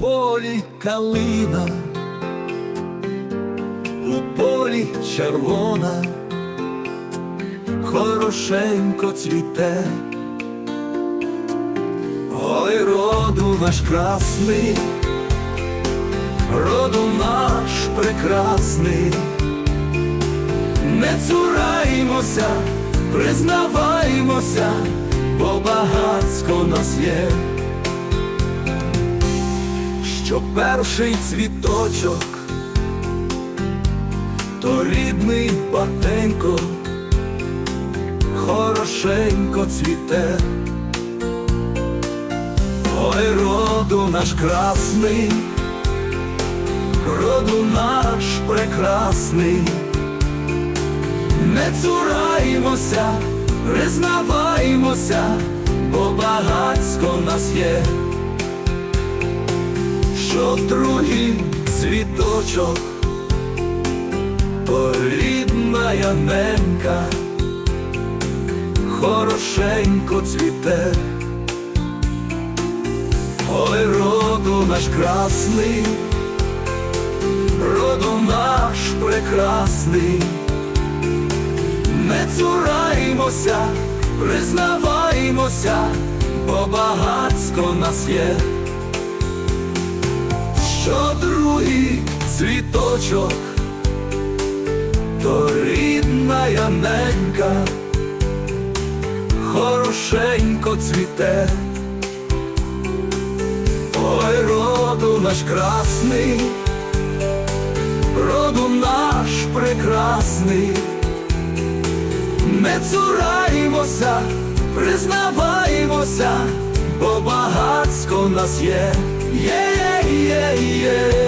полі калина, у полі червона, хорошенько цвіте, ой, роду наш красний, роду наш прекрасний, не цураймося, признаваймося, бо багатсько нас є що перший цвіточок, то рідний батенько, хорошенько цвіте, ой, роду наш красний, роду наш прекрасний, не цураймося, признаваймося, бо багатсько нас є що другий цвіточок, то рідна яненька, хорошенько цвіте, ой, роду наш красний, роду наш прекрасний, не цураймося, признаваймося, бо багатсько нас є що другий цвіточок, то рідна яненька, хорошенько цвіте, ой, роду наш красний, роду наш прекрасний, не цураймося, признаваймося, бо багатсько нас є. Yeah, yeah.